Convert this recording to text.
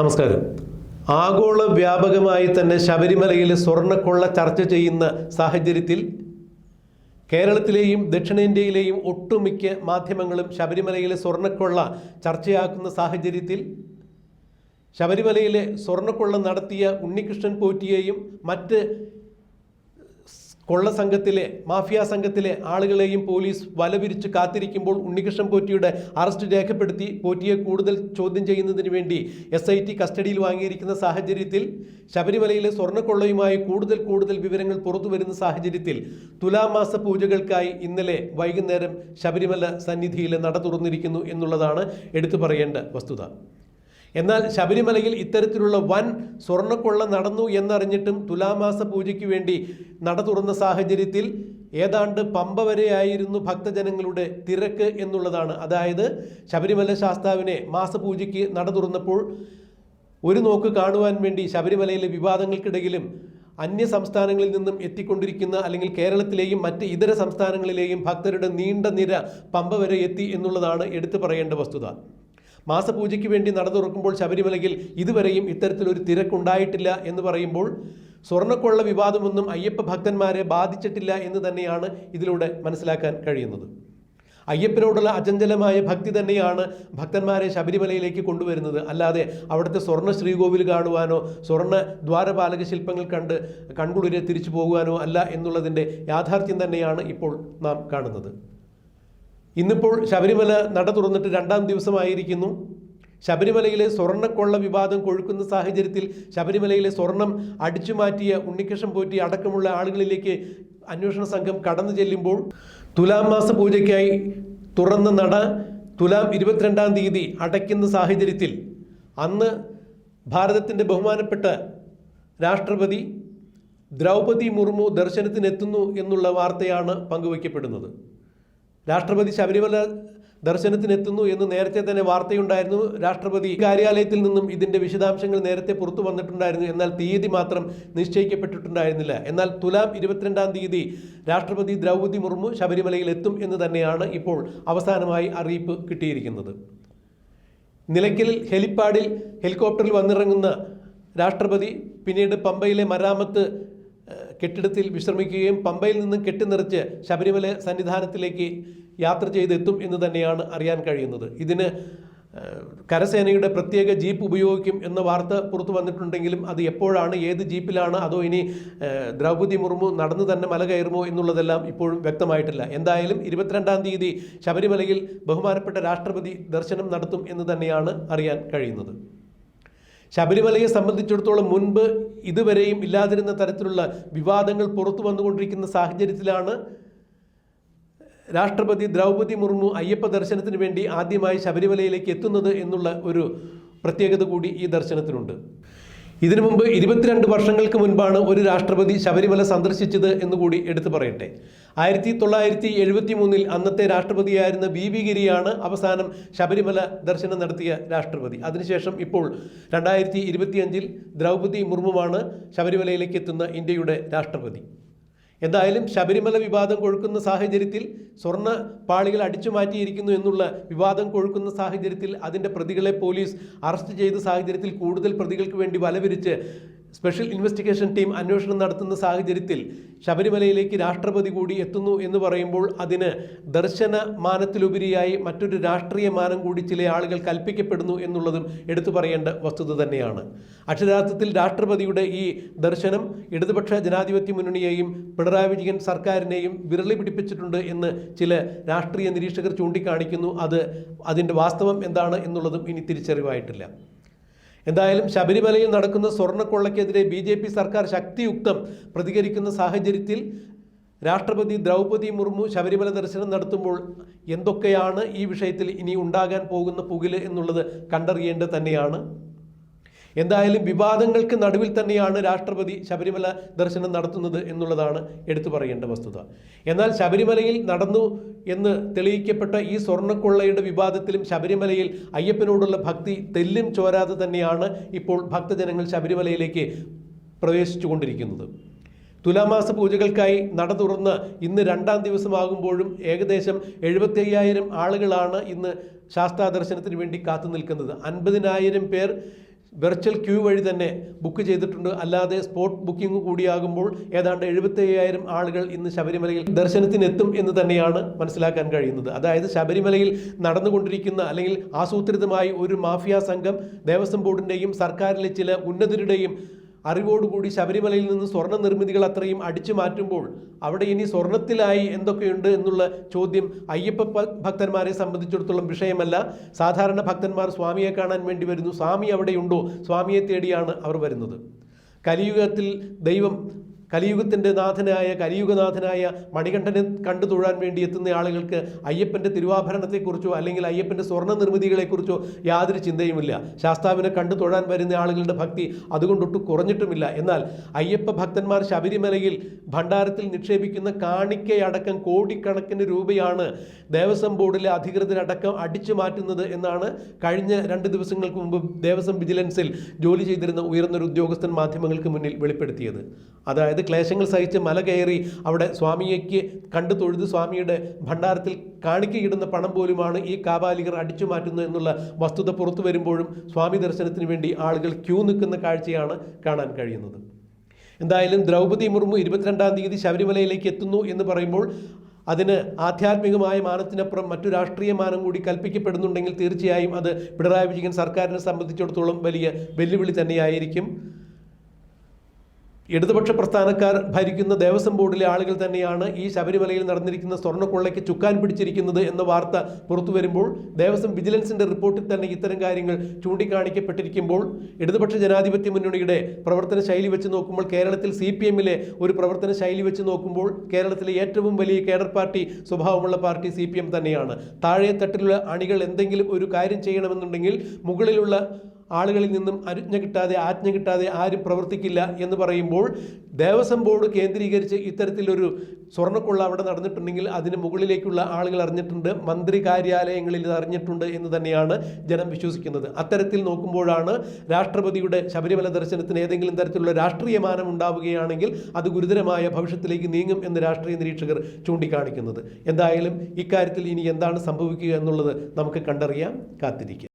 നമസ്കാരം. ആഗോള വ്യാപകമായി തന്നെ ശബരിമലയിലെ സ്വർണക്കൊള്ള ചർച്ച ചെയ്യുന്ന സാഹചര്യത്തിൽ കേരളത്തിലെയും ദക്ഷിണേന്ത്യയിലെയും ഒട്ടുമിക്ക മാധ്യമങ്ങളും ശബരിമലയിലെ സ്വർണക്കൊള്ള ചർച്ചയാക്കുന്ന സാഹചര്യത്തിൽ ശബരിമലയിലെ സ്വർണക്കൊള്ള നടത്തിയ ഉണ്ണികൃഷ്ണൻ പോറ്റിയെയും മറ്റ് കൊള്ള സംഘത്തിലെ മാഫിയ സംഘത്തിലെ ആളുകളെയും പോലീസ് വലവിരിച്ച് കാത്തിരിക്കുമ്പോൾ ഉണ്ണികൃഷ്ണൻ പോറ്റിയുടെ അറസ്റ്റ് രേഖപ്പെടുത്തി പോറ്റിയെ കൂടുതൽ ചോദ്യം ചെയ്യുന്നതിന് വേണ്ടി എസ് ഐ ടി കസ്റ്റഡിയിൽ വാങ്ങിയിരിക്കുന്ന സാഹചര്യത്തിൽ ശബരിമലയിലെ സ്വർണക്കൊള്ളയുമായി കൂടുതൽ കൂടുതൽ വിവരങ്ങൾ പുറത്തു വരുന്ന സാഹചര്യത്തിൽ തുലാമാസ പൂജകൾക്കായി ഇന്നലെ വൈകുന്നേരം ശബരിമല സന്നിധിയിൽ നട തുറന്നിരിക്കുന്നു എന്നുള്ളതാണ് എടുത്തു പറയേണ്ട വസ്തുത. എന്നാൽ ശബരിമലയിൽ ഇത്തരത്തിലുള്ള വൻ സ്വർണക്കൊള്ള നടന്നു എന്നറിഞ്ഞിട്ടും തുലാമാസ പൂജയ്ക്ക് വേണ്ടി നട തുറന്ന സാഹചര്യത്തിൽ ഏതാണ്ട് പമ്പ വരെയായിരുന്നു ഭക്തജനങ്ങളുടെ തിരക്ക് എന്നുള്ളതാണ്. അതായത് ശബരിമല ശാസ്താവിനെ മാസപൂജയ്ക്ക് നട തുറന്നപ്പോൾ ഒരു നോക്ക് കാണുവാൻ വേണ്ടി ശബരിമലയിലെ വിവാദങ്ങൾക്കിടയിലും അന്യ സംസ്ഥാനങ്ങളിൽ നിന്നും എത്തിക്കൊണ്ടിരിക്കുന്ന അല്ലെങ്കിൽ കേരളത്തിലെയും മറ്റ് ഇതര സംസ്ഥാനങ്ങളിലെയും ഭക്തരുടെ നീണ്ട നിര പമ്പ വരെ എത്തി എന്നുള്ളതാണ് എടുത്തു പറയേണ്ട വസ്തുത. മാസപൂജയ്ക്ക് വേണ്ടി നട തുറക്കുമ്പോൾ ശബരിമലയിൽ ഇതുവരെയും ഇത്തരത്തിലൊരു തിരക്കുണ്ടായിട്ടില്ല എന്ന് പറയുമ്പോൾ സ്വർണക്കൊള്ള വിവാദമൊന്നും അയ്യപ്പ ഭക്തന്മാരെ ബാധിച്ചിട്ടില്ല എന്ന് തന്നെയാണ് ഇതിലൂടെ മനസ്സിലാക്കാൻ കഴിയുന്നത്. അയ്യപ്പനോടുള്ള അചഞ്ചലമായ ഭക്തി തന്നെയാണ് ഭക്തന്മാരെ ശബരിമലയിലേക്ക് കൊണ്ടുവരുന്നത്. അല്ലാതെ അവിടുത്തെ സ്വർണ ശ്രീകോവിൽ കാണുവാനോ സ്വർണ ദ്വാരപാലക ശില്പങ്ങൾ കണ്ട് കൺകുളിരെ തിരിച്ചു പോകുവാനോ അല്ല എന്നുള്ളതിന്റെ യാഥാർത്ഥ്യം തന്നെയാണ് ഇപ്പോൾ നാം കാണുന്നത്. ഇന്നിപ്പോൾ ശബരിമല നട തുറന്നിട്ട് രണ്ടാം ദിവസമായിരിക്കുന്നു. ശബരിമലയിലെ സ്വർണക്കൊള്ള വിവാദം കൊഴുക്കുന്ന സാഹചര്യത്തിൽ ശബരിമലയിലെ സ്വർണം അടിച്ചു മാറ്റിയ ഉണ്ണികൃഷ്ണൻ പോറ്റി അടക്കമുള്ള ആളുകളിലേക്ക് അന്വേഷണ സംഘം കടന്നു ചെല്ലുമ്പോൾ തുലാം മാസ പൂജയ്ക്കായി തുറന്ന നട തുലാം ഇരുപത്തിരണ്ടാം തീയതി അടയ്ക്കുന്ന സാഹചര്യത്തിൽ അന്ന് ഭാരതത്തിന്റെ ബഹുമാനപ്പെട്ട രാഷ്ട്രപതി ദ്രൗപതി മുർമു ദർശനത്തിനെത്തുന്നു എന്നുള്ള വാർത്തയാണ് പങ്കുവയ്ക്കപ്പെടുന്നത്. രാഷ്ട്രപതി ശബരിമല ദർശനത്തിനെത്തുന്നു എന്ന് നേരത്തെ തന്നെ വാർത്തയുണ്ടായിരുന്നു. രാഷ്ട്രപതി കാര്യാലയത്തിൽ നിന്നും ഇതിന്റെ വിശദാംശങ്ങൾ നേരത്തെ പുറത്തു വന്നിട്ടുണ്ടായിരുന്നു. എന്നാൽ തീയതി മാത്രം നിശ്ചയിക്കപ്പെട്ടിട്ടുണ്ടായിരുന്നില്ല. എന്നാൽ തുലാം ഇരുപത്തിരണ്ടാം തീയതി രാഷ്ട്രപതി ദ്രൗപതി മുർമു ശബരിമലയിൽ എത്തും എന്ന് തന്നെയാണ് ഇപ്പോൾ അവസാനമായി അറിയിപ്പ് കിട്ടിയിരിക്കുന്നത്. നിലയ്ക്കലിൽ ഹെലിപ്പാഡിൽ ഹെലികോപ്റ്ററിൽ വന്നിറങ്ങുന്ന രാഷ്ട്രപതി പിന്നീട് പമ്പയിലെ മരാമത്ത് കെട്ടിടത്തിൽ വിശ്രമിക്കുകയും പമ്പയിൽ നിന്നും കെട്ടിനിറച്ച് ശബരിമല സന്നിധാനത്തിലേക്ക് യാത്ര ചെയ്തെത്തും എന്ന് തന്നെയാണ് അറിയാൻ കഴിയുന്നത്. ഇതിന് കരസേനയുടെ പ്രത്യേക ജീപ്പ് ഉപയോഗിക്കും എന്ന വാർത്ത പുറത്തു വന്നിട്ടുണ്ടെങ്കിലും അത് എപ്പോഴാണ് ഏത് ജീപ്പിലാണ് അതോ ഇനി ദ്രൗപതി മുർമു നടന്നു തന്നെ മല കയറുമോ എന്നുള്ളതെല്ലാം ഇപ്പോഴും വ്യക്തമായിട്ടില്ല. എന്തായാലും ഇരുപത്തിരണ്ടാം തീയതി ശബരിമലയിൽ ബഹുമാനപ്പെട്ട രാഷ്ട്രപതി ദർശനം നടത്തും എന്ന് തന്നെയാണ് അറിയാൻ കഴിയുന്നത്. ശബരിമലയെ സംബന്ധിച്ചിടത്തോളം മുൻപ് ഇതുവരെയും ഇല്ലാതിരുന്ന തരത്തിലുള്ള വിവാദങ്ങൾ പുറത്തു വന്നുകൊണ്ടിരിക്കുന്ന സാഹചര്യത്തിലാണ് രാഷ്ട്രപതി ദ്രൗപതി മുർമു അയ്യപ്പ ദർശനത്തിന് വേണ്ടി ആദ്യമായി ശബരിമലയിലേക്ക് എത്തുന്നത് എന്നുള്ള ഒരു പ്രത്യേകത കൂടി ഈ ദർശനത്തിനുണ്ട്. ഇതിനു മുമ്പ് ഇരുപത്തിരണ്ട് വർഷങ്ങൾക്ക് മുൻപാണ് ഒരു രാഷ്ട്രപതി ശബരിമല സന്ദർശിച്ചത് എന്നുകൂടി എടുത്തു പറയട്ടെ. ആയിരത്തി തൊള്ളായിരത്തി എഴുപത്തി മൂന്നിൽ അന്നത്തെ രാഷ്ട്രപതിയായിരുന്ന ബി വി ഗിരിയാണ് അവസാനം ശബരിമല ദർശനം നടത്തിയ രാഷ്ട്രപതി. അതിനുശേഷം ഇപ്പോൾ രണ്ടായിരത്തി ഇരുപത്തിയഞ്ചിൽ ദ്രൗപതി മുർമുവാണ് ശബരിമലയിലേക്ക് എത്തുന്ന ഇന്ത്യയുടെ രാഷ്ട്രപതി. എന്തായാലും ശബരിമല വിവാദം കൊഴുക്കുന്ന സാഹചര്യത്തിൽ സ്വർണ പാളികൾ അടിച്ചു മാറ്റിയിരിക്കുന്നു എന്നുള്ള വിവാദം കൊഴുക്കുന്ന സാഹചര്യത്തിൽ അതിന്റെ പ്രതികളെ പോലീസ് അറസ്റ്റ് ചെയ്ത സാഹചര്യത്തിൽ കൂടുതൽ പ്രതികൾക്ക് വേണ്ടി വലവിരിച്ച് സ്പെഷ്യൽ ഇൻവെസ്റ്റിഗേഷൻ ടീം അന്വേഷണം നടത്തുന്ന സാഹചര്യത്തിൽ ശബരിമലയിലേക്ക് രാഷ്ട്രപതി കൂടി എത്തുന്നു എന്ന് പറയുമ്പോൾ അതിന് ദർശന മാനത്തിലുപരിയായി മറ്റൊരു രാഷ്ട്രീയ മാനം കൂടി ചില ആളുകൾ കൽപ്പിക്കപ്പെടുന്നു എന്നുള്ളതും എടുത്തു പറയേണ്ട വസ്തുത തന്നെയാണ്. അക്ഷരാർത്ഥത്തിൽ രാഷ്ട്രപതിയുടെ ഈ ദർശനം ഇടതുപക്ഷ ജനാധിപത്യ മുന്നണിയെയും പിണറായി വിജയൻ സർക്കാരിനെയും വിരളി പിടിപ്പിച്ചിട്ടുണ്ട് എന്ന് ചില രാഷ്ട്രീയ നിരീക്ഷകർ ചൂണ്ടിക്കാണിക്കുന്നു. അത് അതിന്റെ വാസ്തവം എന്താണ് എന്നുള്ളതും ഇനി തിരിച്ചറിവായിട്ടില്ല. എന്തായാലും ശബരിമലയിൽ നടക്കുന്ന സ്വർണക്കൊള്ളക്കെതിരെ ബി ജെ പി സർക്കാർ ശക്തിയുക്തം പ്രതികരിക്കുന്ന സാഹചര്യത്തിൽ രാഷ്ട്രപതി ദ്രൗപതി മുർമു ശബരിമല ദർശനം നടത്തുമ്പോൾ എന്തൊക്കെയാണ് ഈ വിഷയത്തിൽ ഇനി ഉണ്ടാകാൻ പോകുന്ന പുകിൽ എന്നുള്ളത് കണ്ടറിയേണ്ടത് തന്നെയാണ്. എന്തായാലും വിവാദങ്ങൾക്ക് നടുവിൽ തന്നെയാണ് രാഷ്ട്രപതി ശബരിമല ദർശനം നടത്തുന്നത് എന്നുള്ളതാണ് എടുത്തു പറയേണ്ട വസ്തുത. എന്നാൽ ശബരിമലയിൽ നടന്നു എന്ന് തെളിയിക്കപ്പെട്ട ഈ സ്വർണക്കൊള്ളയുടെ വിവാദത്തിലും ശബരിമലയിൽ അയ്യപ്പനോടുള്ള ഭക്തി തെല്ലും ചോരാതെ തന്നെയാണ് ഇപ്പോൾ ഭക്തജനങ്ങൾ ശബരിമലയിലേക്ക് പ്രവേശിച്ചുകൊണ്ടിരിക്കുന്നത്. തുലാമാസ പൂജകൾക്കായി നട തുറന്ന് ഇന്ന് രണ്ടാം ദിവസമാകുമ്പോഴും ഏകദേശം എഴുപത്തി അയ്യായിരം ആളുകളാണ് ഇന്ന് ശാസ്താ ദർശനത്തിന് വേണ്ടി കാത്തു നിൽക്കുന്നത് അൻപതിനായിരം പേർ വെർച്വൽ ക്യൂ വഴി തന്നെ ബുക്ക് ചെയ്തിട്ടുണ്ട്. അല്ലാതെ സ്പോട്ട് ബുക്കിംഗ് കൂടിയാകുമ്പോൾ ഏതാണ്ട് എഴുപത്തി അയ്യായിരം ആളുകൾ ഇന്ന് ശബരിമലയിൽ ദർശനത്തിനെത്തും എന്ന് തന്നെയാണ് മനസ്സിലാക്കാൻ കഴിയുന്നത്. അതായത് ശബരിമലയിൽ നടന്നുകൊണ്ടിരിക്കുന്ന അല്ലെങ്കിൽ ആസൂത്രിതമായി ഒരു മാഫിയ സംഘം ദേവസ്വം ബോർഡിന്റെയും സർക്കാരിലെ ചില ഉന്നതരുടെയും അറിവോടുകൂടി ശബരിമലയിൽ നിന്ന് സ്വർണ നിർമ്മിതികൾ അത്രയും അടിച്ചു മാറ്റുമ്പോൾ അവിടെ ഇനി സ്വർണത്തിലായി എന്തൊക്കെയുണ്ട് എന്നുള്ള ചോദ്യം അയ്യപ്പ ഭക്തന്മാരെ സംബന്ധിച്ചിടത്തോളം വിഷയമല്ല. സാധാരണ ഭക്തന്മാർ സ്വാമിയെ കാണാൻ വേണ്ടി വരുന്നു. സ്വാമി അവിടെയുണ്ടോ? സ്വാമിയെ തേടിയാണ് അവർ വരുന്നത്. കലിയുഗത്തിൽ ദൈവം കലിയുഗത്തിന്റെ നാഥനായ കലിയുഗനാഥനായ മണികണ്ഠനെ കണ്ടു തൊഴാൻ വേണ്ടി എത്തുന്ന ആളുകൾക്ക് അയ്യപ്പന്റെ തിരുവാഭരണത്തെക്കുറിച്ചോ അല്ലെങ്കിൽ അയ്യപ്പന്റെ സ്വർണ നിർമ്മിതികളെക്കുറിച്ചോ യാതൊരു ചിന്തയുമില്ല. ശാസ്താവിനെ കണ്ടു തൊഴാൻ വരുന്ന ആളുകളുടെ ഭക്തി അതുകൊണ്ടൊട്ടും കുറഞ്ഞിട്ടുമില്ല. എന്നാൽ അയ്യപ്പ ഭക്തന്മാർ ശബരിമലയിൽ ഭണ്ഡാരത്തിൽ നിക്ഷേപിക്കുന്ന കാണിക്കയടക്കം കോടിക്കണക്കിന് രൂപയാണ് ദേവസ്വം ബോർഡിലെ അധികൃതരടക്കം അടിച്ചു മാറ്റുന്നത് എന്നാണ് കഴിഞ്ഞ രണ്ട് ദിവസങ്ങൾക്ക് മുമ്പ് ദേവസ്വം വിജിലൻസിൽ ജോലി ചെയ്തിരുന്ന ഉയർന്നൊരു ഉദ്യോഗസ്ഥൻ മാധ്യമങ്ങൾക്ക് മുന്നിൽ വെളിപ്പെടുത്തിയത്. അതായത് ക്ലേശങ്ങൾ സഹിച്ച് മല കയറി അവിടെ സ്വാമിയേക്ക് കണ്ടു തൊഴുത് സ്വാമിയുടെ ഭണ്ഡാരത്തിൽ കാണിക്കയിടുന്ന പണം പോലുമാണ് ഈ കാബാലികർ അടിച്ചു മാറ്റുന്നത് എന്നുള്ള വസ്തുത പുറത്തു വരുമ്പോഴും സ്വാമി ദർശനത്തിന് വേണ്ടി ആളുകൾ ക്യൂ നിൽക്കുന്ന കാഴ്ചയാണ് കാണാൻ കഴിയുന്നത്. എന്തായാലും ദ്രൗപദി മുർമു ഇരുപത്തിരണ്ടാം തീയതി ശബരിമലയിലേക്ക് എത്തുന്നു എന്ന് പറയുമ്പോൾ അതിന് ആധ്യാത്മികമായ മാനത്തിനപ്പുറം മറ്റു രാഷ്ട്രീയ മാനം കൂടി കൽപ്പിക്കപ്പെടുന്നുണ്ടെങ്കിൽ തീർച്ചയായും അത് പിണറായി വിജയൻ സർക്കാരിനെ സംബന്ധിച്ചിടത്തോളം വലിയ വെല്ലുവിളി തന്നെയായിരിക്കും. ഇടതുപക്ഷ പ്രസ്ഥാനക്കാർ ഭരിക്കുന്ന ദേവസ്വം ബോർഡിലെ ആളുകൾ തന്നെയാണ് ഈ ശബരിമലയിൽ നടന്നിരിക്കുന്ന സ്വർണക്കൊള്ളയ്ക്ക് ചുക്കാൻ പിടിച്ചിരിക്കുന്നത് എന്ന വാർത്ത പുറത്തു വരുമ്പോൾ ദേവസ്വം വിജിലൻസിന്റെ റിപ്പോർട്ടിൽ തന്നെ ഇത്തരം കാര്യങ്ങൾ ചൂണ്ടിക്കാണിക്കപ്പെട്ടിരിക്കുമ്പോൾ ഇടതുപക്ഷ ജനാധിപത്യ മുന്നണിയുടെ പ്രവർത്തന ശൈലി വെച്ച് നോക്കുമ്പോൾ കേരളത്തിൽ സി പി എമ്മിലെ ഒരു പ്രവർത്തന ശൈലി വെച്ച് നോക്കുമ്പോൾ കേരളത്തിലെ ഏറ്റവും വലിയ കേഡർ പാർട്ടി സ്വഭാവമുള്ള പാർട്ടി സി പി എം തന്നെയാണ്. താഴെ തട്ടിലുള്ള അണികൾ എന്തെങ്കിലും ഒരു കാര്യം ചെയ്യണമെന്നുണ്ടെങ്കിൽ മുകളിലുള്ള ആളുകളിൽ നിന്നും അനുജ്ഞ കിട്ടാതെ ആജ്ഞ കിട്ടാതെ ആരും പ്രവർത്തിക്കില്ല എന്ന് പറയുമ്പോൾ ദേവസ്വം ബോർഡ് കേന്ദ്രീകരിച്ച് ഇത്തരത്തിലൊരു സ്വർണക്കൊള്ള അവിടെ നടന്നിട്ടുണ്ടെങ്കിൽ അതിന് മുകളിലേക്കുള്ള ആളുകൾ അറിഞ്ഞിട്ടുണ്ട് മന്ത്രി കാര്യാലയങ്ങളിൽ ഇത് അറിഞ്ഞിട്ടുണ്ട് എന്ന് തന്നെയാണ് ജനം വിശ്വസിക്കുന്നത്. അത്തരത്തിൽ നോക്കുമ്പോഴാണ് രാഷ്ട്രപതിയുടെ ശബരിമല ദർശനത്തിന് ഏതെങ്കിലും തരത്തിലുള്ള രാഷ്ട്രീയ മാനം ഉണ്ടാവുകയാണെങ്കിൽ അത് ഗുരുതരമായ ഭവിഷ്യത്തിലേക്ക് നീങ്ങും എന്ന് രാഷ്ട്രീയ നിരീക്ഷകർ ചൂണ്ടിക്കാണിക്കുന്നത്. എന്തായാലും ഇക്കാര്യത്തിൽ ഇനി എന്താണ് സംഭവിക്കുക എന്നുള്ളത് നമുക്ക് കണ്ടറിയാം. കാത്തിരിക്കാം.